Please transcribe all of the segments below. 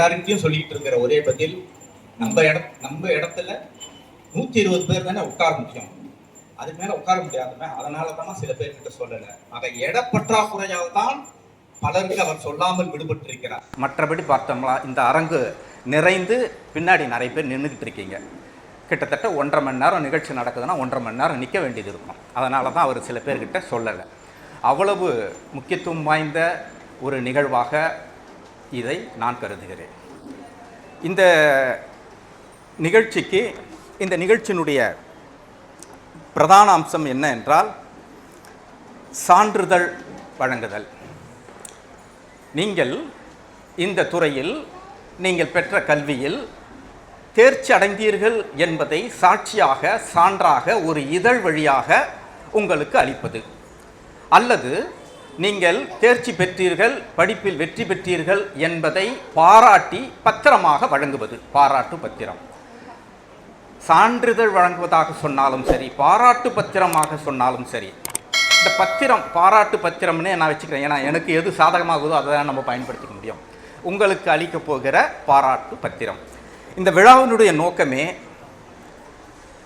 எல்லார்கிட்டயும் சொல்லிட்டு இருக்கிற ஒரே பதில் நம்ம இட நம்ம இடத்துல நூத்தி இருபது பேர் தானே உட்கார முடியும். அதுக்கு மேல உட்கார முடியாதுமே அதனால தான் சில பேர்கிட்ட சொல்லல. அதை இட பற்றாக்குறையால் தான் பலருக்கு அவர் சொல்லாமல் விடுபட்டிருக்கிறார். மற்றபடி பார்த்தோம்னா இந்த அரங்கு நிறைந்து பின்னாடி நிறைய பேர் நின்றுக்கிட்டு இருக்கீங்க. கிட்டத்தட்ட ஒன்றரை மணி நேரம் நிகழ்ச்சி நடக்குதுன்னா ஒன்றரை மணி நேரம் நிற்க வேண்டியது இருக்கும். அதனால தான் அவர் சில பேர்கிட்ட சொல்லலை. அவ்வளவு முக்கியத்துவம் வாய்ந்த ஒரு நிகழ்வாக இதை நான் கருதுகிறேன். இந்த நிகழ்ச்சிக்கு இந்த நிகழ்ச்சியினுடைய பிரதான அம்சம் என்ன என்றால் சான்றிதழ் வழங்குதல். நீங்கள் இந்த துறையில் நீங்கள் பெற்ற கல்வியில் தேர்ச்சி அடைந்தீர்கள் என்பதை சாட்சியாக சான்றாக ஒரு இதழ் வழியாக உங்களுக்கு அளிப்பது. அல்லது நீங்கள் தேர்ச்சி பெற்றீர்கள் படிப்பில் வெற்றி பெற்றீர்கள் என்பதை பாராட்டி பத்திரமாக வழங்குவது பாராட்டு பத்திரம். சான்றிதழ் வழங்குவதாக சொன்னாலும் சரி பாராட்டு பத்திரமாக சொன்னாலும் சரி இந்த பத்திரம் பாராட்டு பத்திரம்னே நான் வச்சுக்கிறேன். ஏன்னா எனக்கு எது சாதகமாகுதோ அதை தான் நம்ம பயன்படுத்திக்க முடியும். உங்களுக்கு அளிக்கப் போகிற பாராட்டு பத்திரம். இந்த விழாவினுடைய நோக்கமே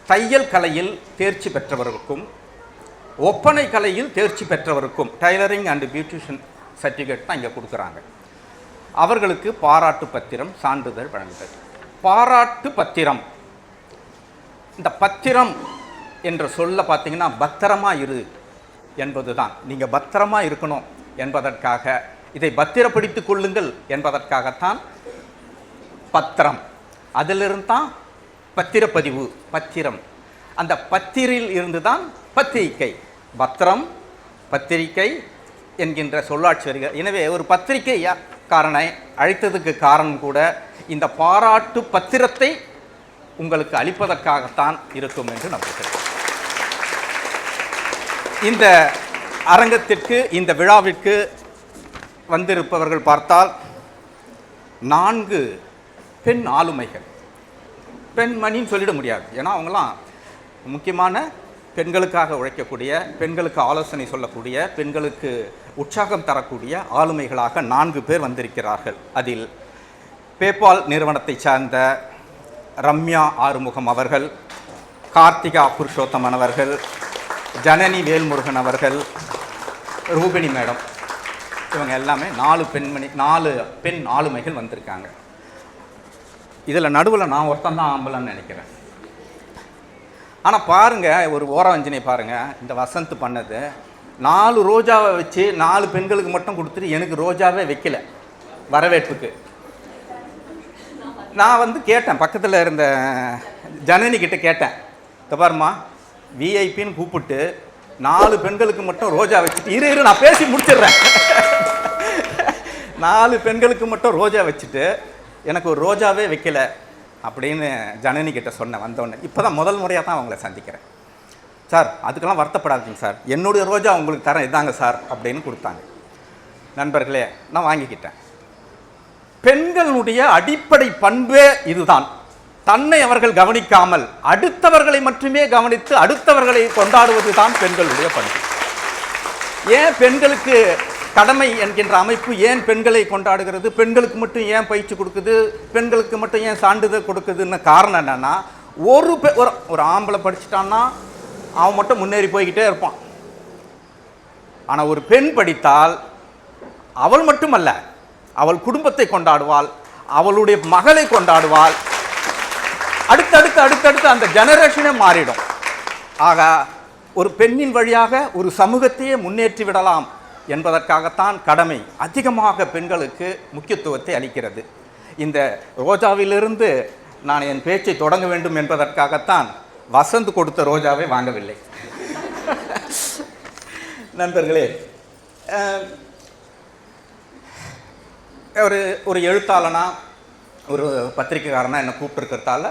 தையல் கலையில் தேர்ச்சி பெற்றவர்களுக்கும் ஒப்பனை கலையில் தேர்ச்சி பெற்றவருக்கும் டைலரிங் அண்ட் பியூட்டிஷியன் சர்டிஃபிகேட் தான் இங்கே கொடுக்குறாங்க. அவர்களுக்கு பாராட்டு பத்திரம் சான்றிதழ் வழங்குதல். பாராட்டு பத்திரம். இந்த பத்திரம் என்ற சொல்ல பார்த்தீங்கன்னா பத்திரமாக இரு என்பது தான் நீங்கள் பத்திரமா இருக்கணும் என்பதற்காக இதை பத்திரப்படுத்தி கொள்ளுங்கள் என்பதற்காகத்தான் பத்திரம். அதிலிருந்து தான் பத்திரப்பதிவு பத்திரம். அந்த பத்திரில் இருந்து தான் பத்திரிகை பத்திரம் பத்திரிகை என்கின்ற சொல்லாட்சி வருகிறது. எனவே ஒரு பத்திரிகை காரனை அழைத்ததுக்கு காரணம் கூட இந்த பாராட்டு பத்திரத்தை உங்களுக்கு அளிப்பதற்காகத்தான் இருக்கும் என்று நம்புகிறேன் இந்த அரங்கத்திற்கு இந்த விழாவிற்கு வந்திருப்பவர்கள் பார்த்தால் நான்கு பெண் ஆளுமைகள். பெண்மணின்னு சொல்லிட முடியாது. ஏன்னா அவங்களாம் முக்கியமான பெண்களுக்காக உழைக்கக்கூடிய பெண்களுக்கு ஆலோசனை சொல்லக்கூடிய பெண்களுக்கு உற்சாகம் தரக்கூடிய ஆளுமைகளாக நான்கு பேர் வந்திருக்கிறார்கள். அதில் பேபால் நிறுவனத்தை சார்ந்த ரம்யா ஆறுமுகம் அவர்கள் கார்த்திகா புருஷோத்தமன் அவர்கள் ஜனனி வேல்முருகன் அவர்கள் ரூபிணி மேடம். இவங்க எல்லாமே நாலு பெண்மணி நாலு பெண் ஆளுமைகள் வந்திருக்காங்க. இதில் நடுவில் நான் ஒருத்தன் தான் ஆம்பளைன்னு நினைக்கிறேன். ஆனால் பாருங்கள் ஒரு ஓரவஞ்சனை பாருங்கள் இந்த வசந்த் பண்ணது நாலு ரோஜாவை வச்சு நாலு பெண்களுக்கு மட்டும் கொடுத்துட்டு எனக்கு ரோஜாவே வைக்கல வரவேற்புக்கு. நான் வந்து கேட்டேன் பக்கத்தில் இருந்த ஜனனி கிட்ட கேட்டேன். இந்த பாருமா விஐபின்னு கூப்பிட்டு நாலு பெண்களுக்கு மட்டும் ரோஜா வச்சுட்டு இரு இரு நான் பேசி முடிச்சிடுறேன். நாலு பெண்களுக்கு மட்டும் ரோஜா வச்சுட்டு எனக்கு ஒரு ரோஜாவே வைக்கலை. அப்படின்னு ஜனனி கிட்ட சொன்னேன் வந்தோடனே இப்போ தான் முதல் முறையாக தான் அவங்கள சந்திக்கிறேன். சார் அதுக்கெல்லாம் வருத்தப்படாதீங்க சார். என்னுடைய ரோஜா உங்களுக்கு தரேன் இதாங்க சார் அப்படின்னு கொடுத்தாங்க. நண்பர்களே நான் வாங்கிக்கிட்டேன். பெண்களுடைய அடிப்படை பண்பே இதுதான். தன்னை அவர்கள் கவனிக்காமல் அடுத்தவர்களை மட்டுமே கவனித்து அடுத்தவர்களை கொண்டாடுவது தான் பெண்களுடைய பண்பு. ஏன் பெண்களுக்கு கடமை என்கின்ற அமைப்பு ஏன் பெண்களை கொண்டாடுகிறது? பெண்களுக்கு மட்டும் ஏன் பயிற்சி கொடுக்குது? பெண்களுக்கு மட்டும் ஏன் சான்றிதழ் கொடுக்குதுன்னு காரணம் என்னன்னா ஒரு பெ ஒரு ஒரு ஆம்பளை படிச்சிட்டான்னா அவன் மட்டும் முன்னேறி போய்கிட்டே இருப்பான். ஆனால் ஒரு பெண் படித்தால் அவள் மட்டுமல்ல அவள் குடும்பத்தை கொண்டாடுவாள் அவளுடைய மகளை கொண்டாடுவாள். அடுத்தடுத்து அடுத்தடுத்து அந்த ஜெனரேஷனே மாறிடும். ஆக ஒரு பெண்ணின் வழியாக ஒரு சமூகத்தையே முன்னேற்றி விடலாம். என்பதற்காகத்தான் கடமை அதிகமாக பெண்களுக்கு முக்கியத்துவத்தை அளிக்கிறது. இந்த ரோஜாவிலிருந்து நான் என் பேச்சை தொடங்க வேண்டும் என்பதற்காகத்தான் வசந்த் கொடுத்த ரோஜாவை வாங்கவில்லை. நண்பர்களே ஒரு ஒரு எழுத்தாளனா ஒரு பத்திரிக்கைக்காரனா என்னை கூப்பிட்டுருக்கிறதால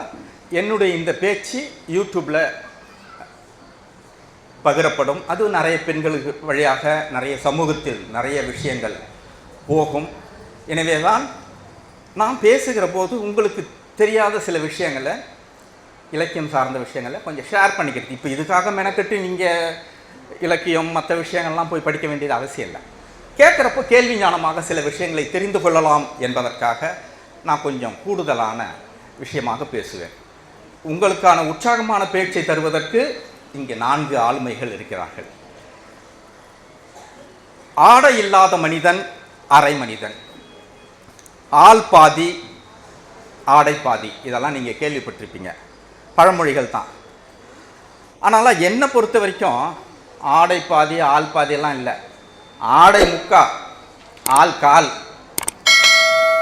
என்னுடைய இந்த பேச்சு யூடியூப்பில் பகிரப்படும். அது நிறைய பெண்களுக்கு வழியாக நிறைய சமூகத்தில் நிறைய விஷயங்கள் போகும். எனவே தான் நான் பேசுகிற போது உங்களுக்கு தெரியாத சில விஷயங்களை இலக்கியம் சார்ந்த விஷயங்களை கொஞ்சம் ஷேர் பண்ணிக்கிறது இப்போ இதுக்காக மெனக்கெட்டு நீங்கள் இலக்கியம் மற்ற விஷயங்கள்லாம் போய் படிக்க வேண்டியது அவசியம் இல்லை. கேட்குறப்போ கேள்வி ஞானமாக சில விஷயங்களை தெரிந்து கொள்ளலாம் என்பதற்காக நான் கொஞ்சம் கூடுதலான விஷயமாக பேசுவேன். உங்களுக்கான உற்சாகமான பேச்சை தருவதற்கு இங்கே நான்கு ஆளுமைகள் இருக்கிறார்கள். ஆடை இல்லாத மனிதன் அரை மனிதன். ஆள் பாதி ஆடை பாதி. இதெல்லாம் நீங்கள் கேள்விப்பட்டிருப்பீங்க. பழமொழிகள் தான். ஆனால் என்னை பொறுத்த வரைக்கும் ஆடை பாதி ஆள் பாதியெல்லாம் இல்லை. ஆடை முக்கா ஆள் கால்.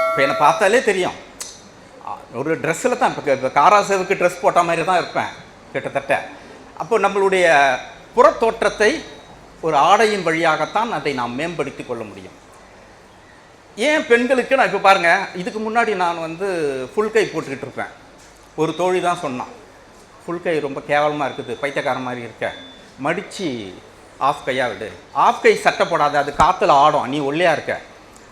இப்போ என்னை பார்த்தாலே தெரியும். ஒரு ட்ரெஸ்ஸில் தான் இப்போ இப்போ காராசேவுக்கு ட்ரெஸ் போட்ட மாதிரி தான் இருப்பேன் கிட்டத்தட்ட. அப்போ நம்மளுடைய புறத்தோற்றத்தை ஒரு ஆடையின் வழியாகத்தான் அதை நாம் மேம்படுத்தி கொள்ள முடியும். ஏன் பெண்களுக்கு நான் இப்போ பாருங்கள் இதுக்கு முன்னாடி நான் வந்து ஃபுல் கை போட்டுக்கிட்டு இருப்பேன் ஒரு தோழி தான் சொன்னான் ஃபுல் கை ரொம்ப கேவலமாக இருக்குது பைத்தியக்காரன் மாதிரி இருக்க மடித்து ஆஃப் கையாக விடு. ஆஃப் கை சட்டை போடாத அது காற்றுல ஆடும் நீ ஒல்லியாக இருக்க.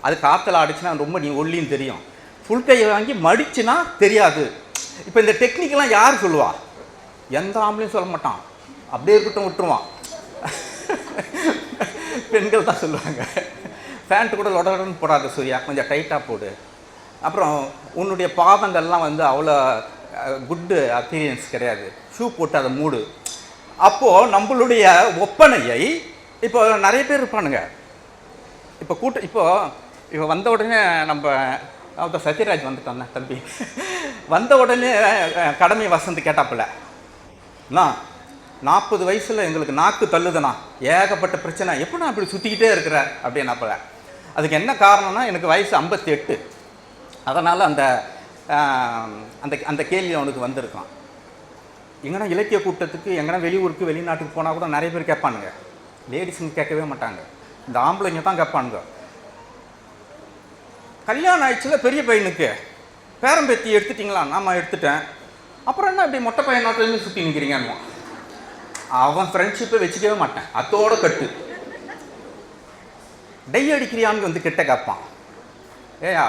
அது காற்றுல ஆடிச்சுன்னா ரொம்ப நீ ஒல்லின்னு தெரியும். ஃபுல் கையை வாங்கி மடிச்சுனா தெரியாது. இப்போ இந்த டெக்னிக்கெலாம் யார் சொல்லுவா? எந்த ஆம்பளையும் சொல்ல மாட்டான். அப்படியே இருக்கட்டும் விட்டுருவான். பெண்கள் தான் சொல்லுவாங்க. பேண்ட் கூட லொடலொடன்னு போடாத சூர்யா கொஞ்சம் டைட்டாக போடு. அப்புறம் உன்னுடைய பாதங்கள்லாம் வந்து அவ்வளோ குட்டு அப்பீரியன்ஸ் கிடையாது. ஷூ போட்டு அதை மூடு. அப்போது நம்மளுடைய ஒப்பனையை இப்போ நிறைய பேர் இருப்பானுங்க. இப்போ கூட்ட இப்போ இப்போ வந்த உடனே நம்ம அவத்த சத்யராஜ் வந்துட்டான் தம்பி. வந்த உடனே கடமை வசந்து கேட்டாப்புல. அண்ணா நாற்பது வயசில் எங்களுக்கு நாக்கு தள்ளுதுண்ணா. ஏகப்பட்ட பிரச்சனை. எப்படி நான் இப்படி சுற்றிக்கிட்டே இருக்கிற? அப்படின்னாப்புல அதுக்கு என்ன காரணம்னா எனக்கு வயசு ஐம்பத்தி எட்டு அதனால் அந்த அந்த அந்த கேள்வி அவனுக்கு வந்திருக்கான். எங்கன்னா இலக்கிய கூட்டத்துக்கு எங்கன்னா வெளியூருக்கு வெளிநாட்டுக்கு போனால் கூட நிறைய பேர் கேட்பானுங்க. லேடிஸுங்க கேட்கவே மாட்டாங்க. இந்த ஆம்பளைங்க தான் கேட்பானுங்க. கல்யாணம் ஆயிடுச்சுல பெரிய பையனுக்கு. பேரம்பேத்தி எடுத்துட்டிங்களா? நாம எடுத்துட்டேன். அப்புறம் என்ன இப்படி மொட்டை பையன் நாட்டிலேருந்து சுற்றி நிற்கிறீங்கன்னு அவன் ஃப்ரெண்ட்ஷிப்பை வச்சுக்கவே மாட்டேன். அத்தோட கட்டு. டை அடிக்கிறியான்னு வந்து கிட்ட கேட்பான் ஏயா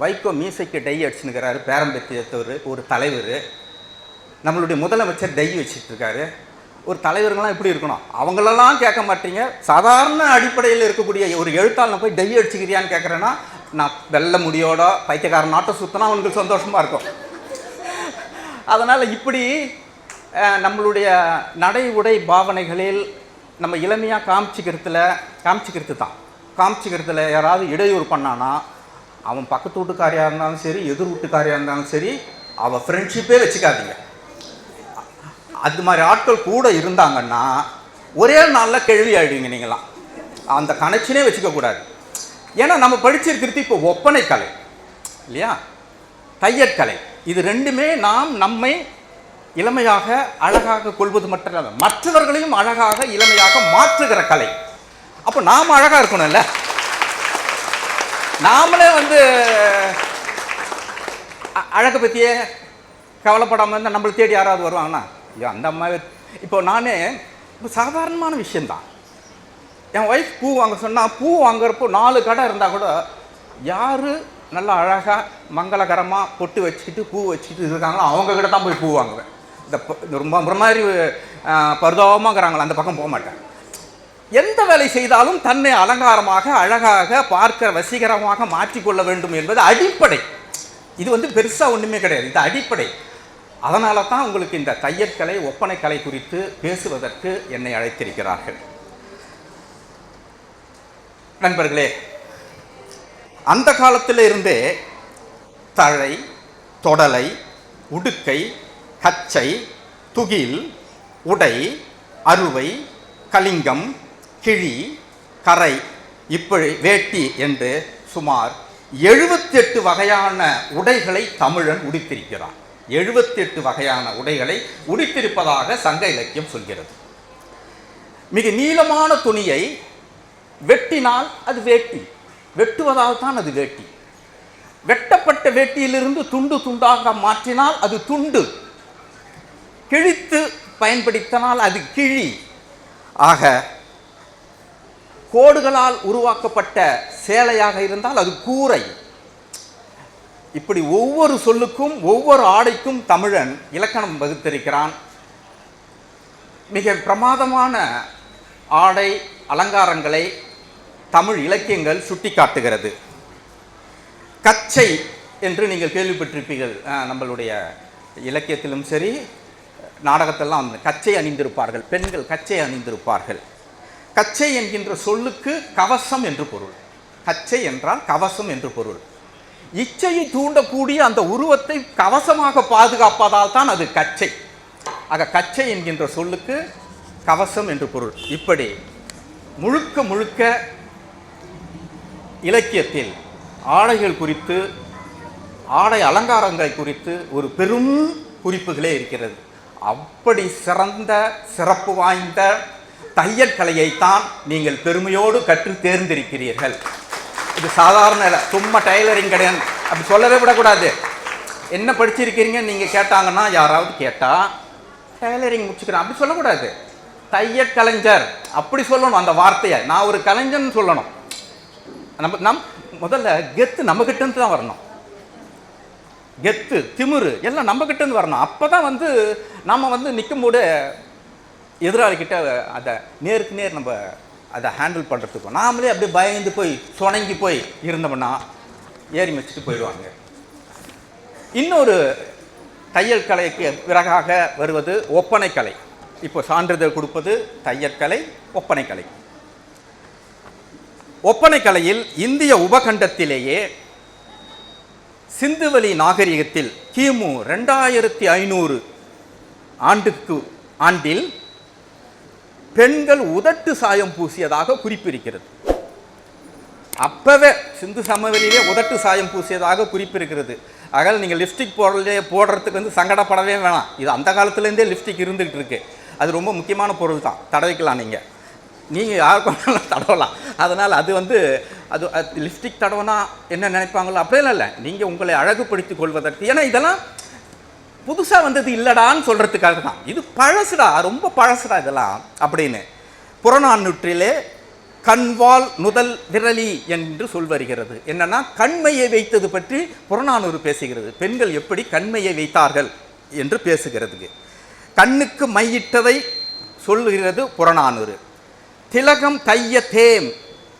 வைகோ மீசைக்கு டை அடிச்சுனுக்கிறாரு பேரம்பத்தியத்தவர் ஒரு தலைவர். நம்மளுடைய முதலமைச்சர் டை வச்சுட்டு ஒரு தலைவர்கள்லாம் எப்படி இருக்கணும்? அவங்களெல்லாம் கேட்க மாட்டீங்க. சாதாரண அடிப்படையில் இருக்கக்கூடிய ஒரு எழுத்தாளர் போய் டை அடிச்சுக்கிறியான்னு கேட்குறேன்னா நான் வெள்ள முடியோட பைத்தியக்காரன் நாட்டை சுற்றினா அவனுக்கு சந்தோஷமாக இருக்கும். அதனால் இப்படி நம்மளுடைய நடை உடை பாவனைகளில் நம்ம இளமையாக காமிச்சிக்கிறதுல காமிச்சிக்கிறது தான். காமிச்சிக்கிறதுல யாராவது இடையூறு பண்ணானா அவன் பக்கத்து வீட்டுக்காரியாக இருந்தாலும் சரி எதிர் வீட்டுக்காரியாக இருந்தாலும் சரி அவள் ஃப்ரெண்ட்ஷிப்பே வச்சுக்காதீங்க. அது மாதிரி ஆட்கள் கூட இருந்தாங்கன்னா ஒரே நாளில் கேள்வி ஆயிடுவீங்க நீங்களாம் அந்த கனெக்ஷனே வச்சுக்கக்கூடாது ஏன்னா நம்ம படிச்சிருக்கிறது இப்போ ஒப்பனை கலை இல்லையா? தையற்கலை. இது ரெண்டுமே நாம் நம்மை இளமையாக அழகாக கொள்வது மட்டும் மற்றவர்களையும் அழகாக இளமையாக மாற்றுகிற கலை. அப்போ நாம் அழகாக இருக்கணும்ல? நாமளே வந்து அழகை பற்றியே கவலைப்படாமல் இருந்தால் நம்மளை தேடி யாராவது வருவாங்கன்னா ஐயோ அந்த அம்மாவே. இப்போ நானே இப்போ சாதாரணமான விஷயந்தான் என் ஒய்ஃப் பூ வாங்க சொன்னால் பூ வாங்குறப்போ நாலு கடை இருந்தால் கூட யார் நல்லா அழகாக மங்களகரமாக பொட்டு வச்சுக்கிட்டு பூ வச்சுக்கிட்டு இருக்காங்களோ? அவங்கக்கிட்ட தான் போய் பூ வாங்குவேன் இந்த இந்த ரொம்ப ஒரு மாதிரி பரிதாபமாகறாங்களா? அந்த பக்கம் போக மாட்டேன் எந்த வேலை செய்தாலும் தன்னை அலங்காரமாக அழகாக பார்க்க வசீகரமாக மாற்றிக்கொள்ள வேண்டும் என்பது அடிப்படை. இது வந்து பெருசாக ஒன்றுமே கிடையாது. இது அடிப்படை. அதனால தான் உங்களுக்கு இந்த தையற்கலை ஒப்பனைக்கலை குறித்து பேசுவதற்கு என்னை அழைத்திருக்கிறார்கள். நண்பர்களே அந்த காலத்தில் இருந்தே தழை தொடலை உடுக்கை கச்சை துகில் உடை அறுவை கலிங்கம் கிழி கரை இப்படி வேட்டி என்று சுமார் 78 வகையான உடைகளை தமிழன் உடுத்திருக்கிறான். 78 வகையான உடைகளை உடுத்திருப்பதாக சங்க இலக்கியம் சொல்கிறது. மிக நீளமான துணியை வெட்டினால் அது வேட்டி. வெட்டுவதால் தான் அது வேட்டி. வெட்டப்பட்ட வேட்டியிலிருந்து துண்டு துண்டாக மாற்றினால் அது துண்டு. கிழித்து பயன்படுத்தினால் அது கிழி. ஆக கோடுகளால் உருவாக்கப்பட்ட சேலையாக இருந்தால் அது கூரை. இப்படி ஒவ்வொரு சொல்லுக்கும் ஒவ்வொரு ஆடைக்கும் தமிழன் இலக்கணம் வகுத்திருக்கிறான். மிக பிரமாதமான ஆடை அலங்காரங்களை தமிழ் இலக்கியங்கள் சுட்டிக்காட்டுகிறது. கச்சை என்று நீங்கள் கேள்விப்பட்டிருப்பீர்கள். நம்மளுடைய இலக்கியத்திலும் சரி நாடகத்தெல்லாம் கச்சை அணிந்திருப்பார்கள். பெண்கள் கச்சை அணிந்திருப்பார்கள். கச்சை என்கின்ற சொல்லுக்கு கவசம் என்று பொருள். கச்சை என்றால் கவசம் என்று பொருள். இச்சையை தூண்டக்கூடிய அந்த உருவத்தை கவசமாக பாதுகாப்பதால் தான் அது கச்சை. ஆக கச்சை என்கின்ற சொல்லுக்கு கவசம் என்று பொருள். இப்படி முழுக்க முழுக்க இலக்கியத்தில் ஆடைகள் குறித்து ஆடை அலங்காரங்களை குறித்து ஒரு பெரும் குறிப்புகளே இருக்கிறது. அப்படி சிறந்த சிறப்பு வாய்ந்த தையல் கலையைத்தான் நீங்கள் பெருமையோடு கற்று தேர்ந்திருக்கிறீர்கள். இது சாதாரண சும்மா டைலரிங் கிடையாது. அப்படி சொல்லவே விடக்கூடாது. என்ன படிச்சிருக்கிறீங்க நீங்கள் கேட்டாங்கன்னா யாராவது கேட்டால் டைலரிங் முடிச்சுக்கிறேன். அப்படி சொல்லக்கூடாது. தையல் கலைஞர் அப்படி சொல்லணும் அந்த வார்த்தையை. நான் ஒரு கலைஞர்னு சொல்லணும். நம்ம நம் முதல்ல கெத்து நம்மக்கிட்டேருந்து தான் வரணும். கெத்து திமிரு எல்லாம் நம்ம வரணும். அப்போ தான் வந்து நம்ம வந்து நிற்கும்போது எதிராளிக்கிட்ட அதை நேருக்கு நேர் நம்ம அதை ஹேண்டில் பண்ணுறதுக்கும் நாமளே அப்படியே பயந்து போய் சுணங்கி போய் இருந்தோம்னா ஏறி வச்சுட்டு போயிடுவாங்க. இன்னொரு தையல் கலைக்கு பிறகாக வருவது ஒப்பனை கலை இப்போ சான்றிதழ் கொடுப்பது தையற்கலை ஒப்பனை கலை ஒப்பனை கலையில் இந்திய உபகண்டத்திலேயே சிந்துவெளி நாகரிகத்தில் கிமு ரெண்டாயிரத்தி ஐநூறு ஆண்டுக்கு ஆண்டில் பெண்கள் உதட்டு சாயம் பூசியதாக குறிப்பிருக்கிறது. அப்பவே சிந்து சமவெளியிலே உதட்டு சாயம் பூசியதாக குறிப்பிருக்கிறது. அதனால் நீங்கள் லிப்ஸ்டிக் போடலே போடுறதுக்கு வந்து சங்கடப்படவே வேணாம். இது அந்த காலத்துலேருந்தே லிப்ஸ்டிக் இருந்துகிட்டு இருக்கு. அது ரொம்ப முக்கியமான பொருள் தான் தடவிக்கலாம் நீங்கள் நீங்கள் யாருக்கும் வேணாலும் தடவலாம். அதனால் அது வந்து அது லிப்ஸ்டிக் தடவைனா என்ன நினைப்பாங்களோ அப்படியெல்லாம் இல்லை. நீங்கள் உங்களை அழகுபடுத்திக் கொள்வதற்கு ஏன்னா இதெல்லாம் புதுசாக வந்தது இல்லடான்னு சொல்கிறதுக்காக தான். இது பழசுடா ரொம்ப பழசுடா இதெல்லாம் அப்படின்னு புறநானூற்றிலே கண்வால் நுதல் விரலி என்று சொல் வருகிறது. என்னன்னா கண்மையை வைத்தது பற்றி புறநானூறு பேசுகிறது. பெண்கள் எப்படி கண்மையை வைத்தார்கள் என்று பேசுகிறதுக்கு. கண்ணுக்கு மையிட்டதை சொல்லுகிறது புறநானூறு. திலகம் தைய தேம்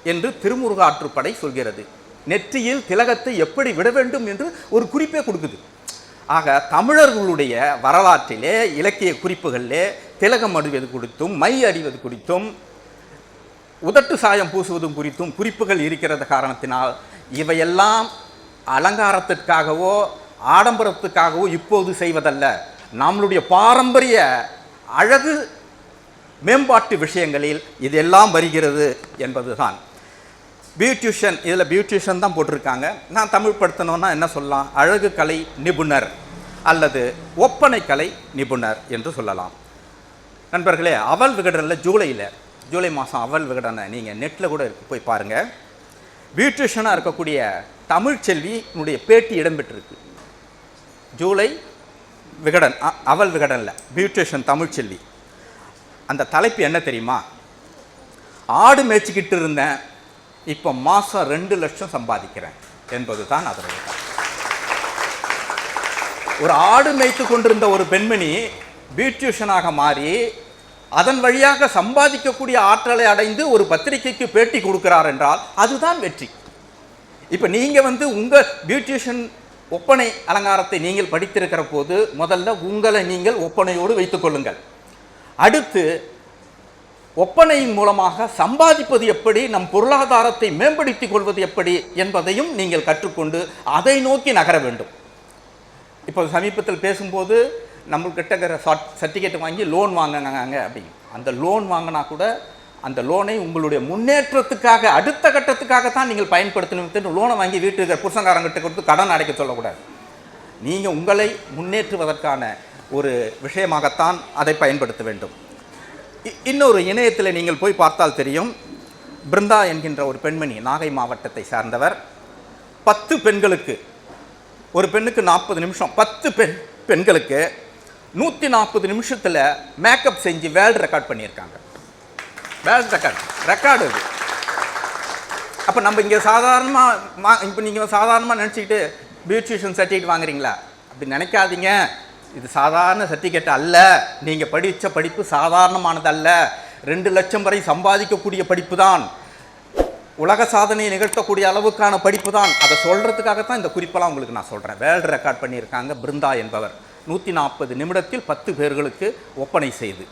என்று திருமுருகாற்றுப்படை சொல்கிறது. நெற்றியில் திலகத்தை எப்படி விட வேண்டும் என்று ஒரு குறிப்பே கொடுக்குது. ஆக தமிழர்களுடைய வரலாற்றிலே இலக்கிய குறிப்புகளிலே திலகம் அடிவது குறித்தும் மை அடிவது குறித்தும் உதட்டு சாயம் பூசுவதும் குறித்தும் குறிப்புகள் இருக்கிறது காரணத்தினால் இவையெல்லாம் அலங்காரத்திற்காகவோ ஆடம்பரத்துக்காகவோ இப்போது செய்வதல்ல. நம்மளுடைய பாரம்பரிய அழகு மேம்பாட்டு விஷயங்களில் இதெல்லாம் வருகிறது என்பது தான் பியூட்டிஷியன் இதில் பியூட்டிஷியன் தான் போட்டிருக்காங்க. நான் தமிழ் படுத்தணும்னா என்ன சொல்லலாம்? அழகு கலை நிபுணர் அல்லது ஒப்பனை கலை நிபுணர் என்று சொல்லலாம். நண்பர்களே அவல் விகடனில் ஜூலையில் ஜூலை மாதம் அவல் விகடனை நீங்கள் நெட்டில் கூட இருக்கு போய் பாருங்கள் பியூட்டிஷியனாக இருக்கக்கூடிய தமிழ்ச்செல்வியினுடைய பேட்டி இடம்பெற்றிருக்கு. ஜூலை விகடன் அ- அவல் விகடனில் பியூட்டிஷியன் தமிழ்ச்செல்வி அந்த தலைப்பு என்ன தெரியுமா? ஆடு மேய்ச்சிக்கிட்டு இருந்தேன். இப்போ மாதம் ரெண்டு லட்சம் சம்பாதிக்கிறேன் என்பது தான் அதனுடைய ஒரு ஆடு மேய்த்து கொண்டிருந்த ஒரு பெண்மணி பியூட்டிஷியனாக மாறி அதன் வழியாக சம்பாதிக்கக்கூடிய ஆற்றலை அடைந்து ஒரு பத்திரிகைக்கு பேட்டி கொடுக்கிறார் என்றால் அதுதான் வெற்றி. இப்போ நீங்கள் வந்து உங்கள் பியூட்டிஷியன் ஒப்பனை அலங்காரத்தை நீங்கள் படித்திருக்கிற போது முதல்ல உங்களை நீங்கள் ஒப்பனையோடு வைத்துக்கொள்ளுங்கள் அடுத்து ஒப்பனையின் மூலமாக சம்பாதிப்பது எப்படி நம் பொருளாதாரத்தை மேம்படுத்திக் கொள்வது எப்படி என்பதையும் நீங்கள் கற்றுக்கொண்டு அதை நோக்கி நகர வேண்டும். இப்போ சமீபத்தில் பேசும்போது நம்மள்கிட்ட இருக்கிற சர்டிஃபிகேட் வாங்கி லோன் வாங்கினாங்க அப்படின்னு அந்த லோன் வாங்கினா கூட அந்த லோனை உங்களுடைய முன்னேற்றத்துக்காக அடுத்த கட்டத்துக்காக தான் நீங்கள் பயன்படுத்தணும் லோனை வாங்கி வீட்டு இருக்கிற புருஷங்காரங்கிட்ட கொடுத்து கடன் அடைக்க சொல்லக்கூடாது. நீங்கள் உங்களை முன்னேற்றுவதற்கான ஒரு விஷயமாகத்தான் அதை பயன்படுத்த வேண்டும். இ- இன்னொரு இணையத்தில் நீங்கள் போய் பார்த்தால் தெரியும். பிருந்தா என்கின்ற ஒரு பெண்மணி நாகை மாவட்டத்தை சார்ந்தவர். பத்து பெண்களுக்கு ஒரு பெண்ணுக்கு நாற்பது நிமிஷம் பத்து பெண் பெண்களுக்கு நூற்றி நாற்பது நிமிஷத்தில் மேக்கப் செஞ்சு வேர்ல்டு ரெக்கார்ட் பண்ணியிருக்காங்க. வேர்ல்டு ரெக்கார்ட் ரெக்கார்டு இது. அப்போ நம்ம இங்கே சாதாரணமாக இப்போ நீங்கள் சாதாரணமாக நினச்சிக்கிட்டு பியூட்டிஷியன் சர்டிஃபிகேட் வாங்குறீங்களா? அப்படி நினைக்காதீங்க. இது சாதாரண சர்டிஃபிகேட் அல்ல. நீங்கள் படித்த படிப்பு சாதாரணமானது அல்ல ரெண்டு லட்சம் வரை சம்பாதிக்கக்கூடிய படிப்பு தான் உலக சாதனையை நிகழ்த்தக்கூடிய அளவுக்கான படிப்பு தான் அதை சொல்கிறதுக்காகத்தான் இந்த குறிப்பெல்லாம் உங்களுக்கு நான் சொல்கிறேன் வேர்ல்டு ரெக்கார்ட் பண்ணியிருக்காங்க பிருந்தா என்பவர். நூற்றி நாற்பது நிமிடத்தில் பத்து பேர்களுக்கு ஒப்பனை செய்து.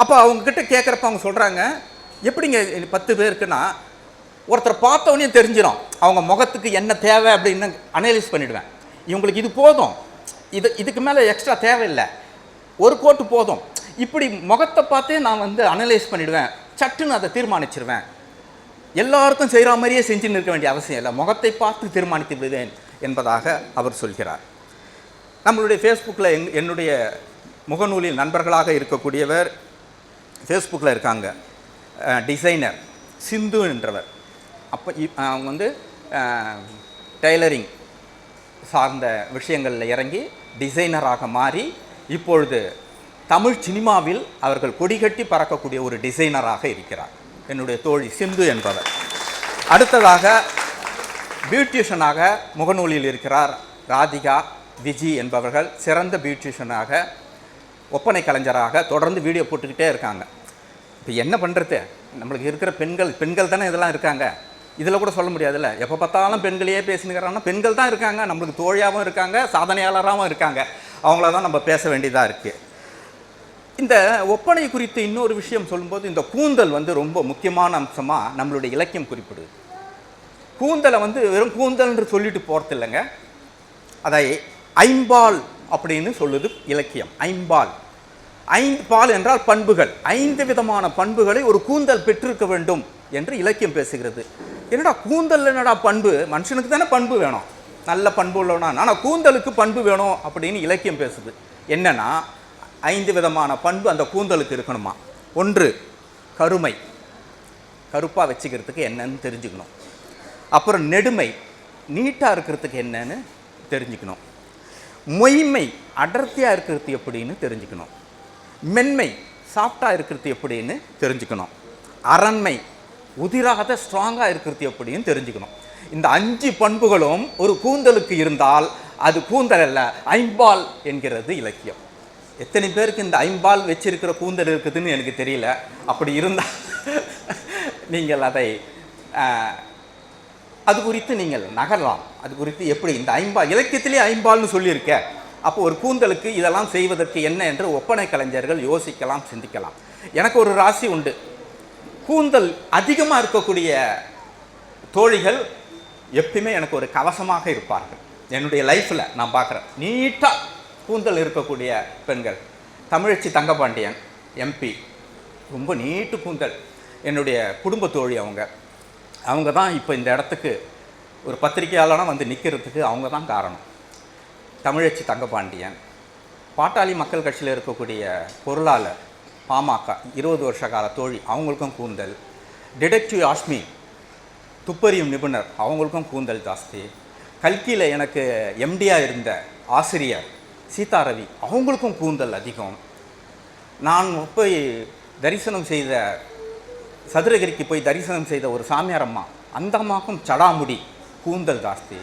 அப்போ அவங்கக்கிட்ட கேட்குறப்ப அவங்க சொல்கிறாங்க எப்படிங்க பத்து பேருக்குன்னா ஒருத்தரை பார்த்தவொடனே தெரிஞ்சிடும் அவங்க முகத்துக்கு என்ன தேவை அப்படின்னு அனலைஸ் பண்ணிவிடுவேன் இவங்களுக்கு இது போதும். இது இதுக்கு மேலே எக்ஸ்ட்ரா தேவையில்லை. ஒரு கோட்டு போதும். இப்படி முகத்தை பார்த்தே நான் வந்து அனலைஸ் பண்ணிடுவேன். சட்டுன்னு அதை தீர்மானிச்சிருவேன். எல்லாருக்கும் செய்கிற மாதிரியே செஞ்சுன்னு இருக்க வேண்டிய அவசியம் இல்லை. முகத்தை பார்த்து தீர்மானித்து விடுவேன் என்பதாக அவர் சொல்கிறார். நம்மளுடைய ஃபேஸ்புக்கில் எங் என்னுடைய முகநூலில் நண்பர்களாக இருக்கக்கூடியவர் ஃபேஸ்புக்கில் இருக்காங்க. டிசைனர் சிந்து என்றவர். அப்போ அவங்க வந்து டெய்லரிங் சார்ந்த விஷயங்களில் இறங்கி டிசைனராக மாறி இப்பொழுது தமிழ் சினிமாவில் அவர்கள் கொடிகட்டி பறக்கக்கூடிய ஒரு டிசைனராக இருக்கிறார். என்னுடைய தோழி சிந்து என்பவர். அடுத்ததாக பியூட்டிஷியனாக முகநூலில் இருக்கிறார் ராதிகா விஜி என்பவர்கள் சிறந்த பியூட்டிஷியனாக ஒப்பனை கலைஞராக தொடர்ந்து வீடியோ போட்டுக்கிட்டே இருக்காங்க. இப்போ என்ன பண்ணுறது நம்மளுக்கு இருக்கிற பெண்கள் பெண்கள் தானே இதெல்லாம் இருக்காங்க. இதில் கூட சொல்ல முடியாதுல்ல. எப்போ பார்த்தாலும் பெண்களையே பேசினுக்கிறாங்கன்னா பெண்கள் தான் இருக்காங்க. நம்மளுக்கு தோழியாகவும் இருக்காங்க சாதனையாளராகவும் இருக்காங்க. அவங்கள தான் நம்ம பேச வேண்டியதாக இருக்குது இந்த ஒப்பனை குறித்து இன்னொரு விஷயம் சொல்லும்போது இந்த கூந்தல் வந்து ரொம்ப முக்கியமான அம்சமாக நம்மளுடைய இலக்கியம் குறிப்பிடுது. கூந்தலை வந்து வெறும் கூந்தல்ன்று சொல்லிட்டு போகிறது இல்லைங்க. அதை ஐம்பால் அப்படின்னு சொல்லுது இலக்கியம். ஐம்பால். ஐந்து பால் என்றால் பண்புகள். ஐந்து விதமான பண்புகளை ஒரு கூந்தல் பெற்றிருக்க வேண்டும் என்று இலக்கியம் பேசுகிறது. என்னடா கூந்தல் என்னடா பண்பு? மனுஷனுக்கு தானே பண்பு வேணும். நல்ல பண்பு உள்ளவனா? ஆனால் கூந்தலுக்கு பண்பு வேணும் அப்படின்னு இலக்கியம் பேசுது. என்னன்னா ஐந்து விதமான பண்பு அந்த கூந்தலுக்கு இருக்கணுமா? ஒன்று கருமை. கருப்பாக வச்சுக்கிறதுக்கு என்னன்னு தெரிஞ்சுக்கணும். அப்புறம் நெடுமை. நீட்டாக இருக்கிறதுக்கு என்னன்னு தெரிஞ்சுக்கணும். மொய்மை அடர்த்தியாக இருக்கிறது எப்படின்னு தெரிஞ்சுக்கணும். மென்மை சாஃப்டாக இருக்கிறது எப்படின்னு தெரிஞ்சுக்கணும். அரண்மை உதிராத ஸ்ட்ராங்காக இருக்கிறது எப்படின்னு தெரிஞ்சுக்கணும். இந்த அஞ்சு பண்புகளும் ஒரு கூந்தலுக்கு இருந்தால் அது கூந்தல் அல்ல ஐம்பால் என்கிறது இலக்கியம். எத்தனை பேருக்கு இந்த ஐம்பால் வச்சிருக்கிற கூந்தல் இருக்குதுன்னு எனக்கு தெரியல. அப்படி இருந்தால் நீங்கள் அதை அது குறித்து நீங்கள் நகரலாம். அது குறித்து எப்படி? இந்த ஐம்பால் இலக்கியத்திலே ஐம்பால்னு சொல்லியிருக்க. அப்போ ஒரு கூந்தலுக்கு இதெல்லாம் செய்வதற்கு என்ன என்று ஒப்பனை கலைஞர்கள் யோசிக்கலாம் சிந்திக்கலாம். எனக்கு ஒரு ராசி உண்டு. கூந்தல் அதிகமாக இருக்கக்கூடிய தோழிகள் எப்பயுமே எனக்கு ஒரு கவசமாக இருப்பார்கள். என்னுடைய லைஃப்பில் நான் பார்க்குறேன். நீட்டாக கூந்தல் இருக்கக்கூடிய பெண்கள். தமிழச்சி தங்கபாண்டியன் எம்பி ரொம்ப நீட்டு கூந்தல். என்னுடைய குடும்ப தோழி அவங்க. அவங்க தான் இப்போ இந்த இடத்துக்கு ஒரு பத்திரிகையாளனாக வந்து நிற்கிறதுக்கு அவங்க தான் காரணம். தமிழச்சி தங்கபாண்டியன். பாட்டாளி மக்கள் கட்சியில் இருக்கக்கூடிய பொருளாளர். பாமக இருபது வருஷ கால தோழி அவங்களுக்கும் கூந்தல். டிடெக்டிவ் ஆஷ்மி துப்பறியும் நிபுணர் அவங்களுக்கும் கூந்தல் ஜாஸ்தி. கல்கியில் எனக்கு எம்டியாக இருந்த ஆசிரியர் சீதாரவி அவங்களுக்கும் கூந்தல் அதிகம். நான் போய் தரிசனம் செய்த சதுரகிரிக்கு போய் தரிசனம் செய்த ஒரு சாமியார் அம்மா அந்த அம்மாவுக்கும் சடாமுடி கூந்தல் ஜாஸ்தி.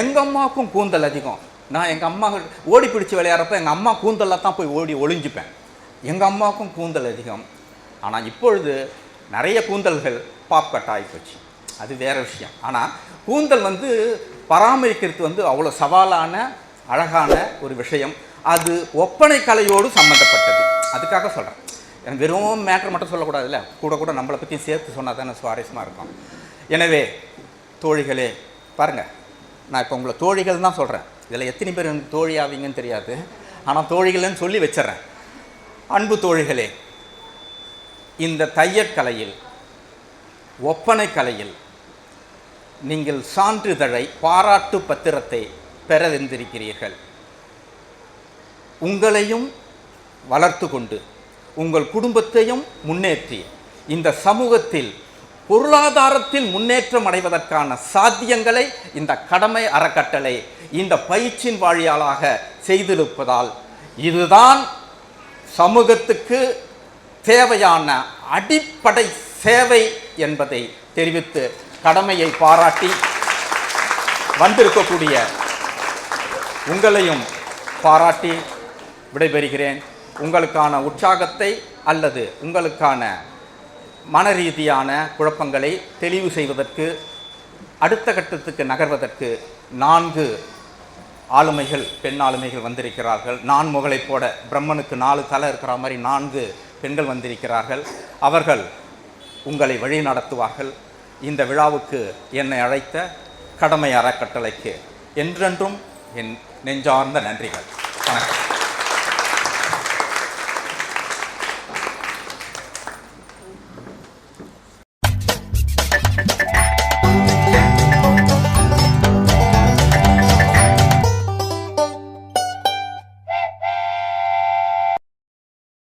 எங்கள் அம்மாவுக்கும் கூந்தல் அதிகம். நான் எங்கள் அம்மா ஓடி பிடிச்சி விளையாடுறப்ப எங்கள் அம்மா கூந்தலில் தான் போய் ஓடி ஒளிஞ்சுப்பேன். எங்கள் அம்மாவுக்கும் கூந்தல் அதிகம். ஆனால் இப்பொழுது நிறைய கூந்தல்கள் பாப் கட் ஆகிப்போச்சு அது வேறு விஷயம். ஆனால் கூந்தல் வந்து பராமரிக்கிறது வந்து அவ்வளோ சவாலான அழகான ஒரு விஷயம். அது ஒப்பனை கலையோடு சம்மந்தப்பட்டது அதுக்காக சொல்கிறேன் எனக்கு வெறும் மேட்ரு மட்டும் சொல்லக்கூடாதுல்ல. கூட கூட நம்மளை பற்றி சேர்த்து சொன்னால் தானே சுவாரஸ்யமாக இருக்கும். எனவே தோழிகளே பாருங்கள் நான் இப்போ உங்களை தோழிகள் தான் சொல்கிறேன் இதில் எத்தனை பேர் எனக்கு தோழி ஆவீங்கன்னு தெரியாது. ஆனால் தோழிகள்னு சொல்லி வச்சிடுறேன். அன்பு தோழிகளே இந்த தையற்கலையில் ஒப்பனை கலையில் நீங்கள் சான்றிதழை பாராட்டு பத்திரத்தை பெற வந்திருக்கிறீர்கள் உங்களையும் வளர்த்து கொண்டு உங்கள் குடும்பத்தையும் முன்னேற்றி இந்த சமூகத்தில் பொருளாதாரத்தில் முன்னேற்றம் அடைவதற்கான சாத்தியங்களை இந்த கடமை அறக்கட்டளை இந்த பயிற்சியின் வாழியாளாக செய்திருப்பதால் இதுதான் சமூகத்துக்கு தேவையான அடிப்படை சேவை என்பதை தெரிவித்து கடமையை பாராட்டி வந்திருக்கக்கூடிய உங்களையும் பாராட்டி விடைபெறுகிறேன். உங்களுக்கான உற்சாகத்தை அல்லது உங்களுக்கான மன ரீதியான குழப்பங்களை தெளிவு செய்வதற்கு அடுத்த கட்டத்துக்கு நகர்வதற்கு நான்கு ஆளுமைகள் பெண் ஆளுமைகள் வந்திருக்கிறார்கள். நான் முகளைப் போட பிரம்மனுக்கு நாலு தலை இருக்கிற மாதிரி நான்கு பெண்கள் வந்திருக்கிறார்கள். அவர்கள் உங்களை வழி நடத்துவார்கள். இந்த விழாவுக்கு என்னை அழைத்த கடமை அறக்கட்டளைக்கு என்றென்றும் என் நெஞ்சார்ந்த நன்றிகள். வணக்கம்.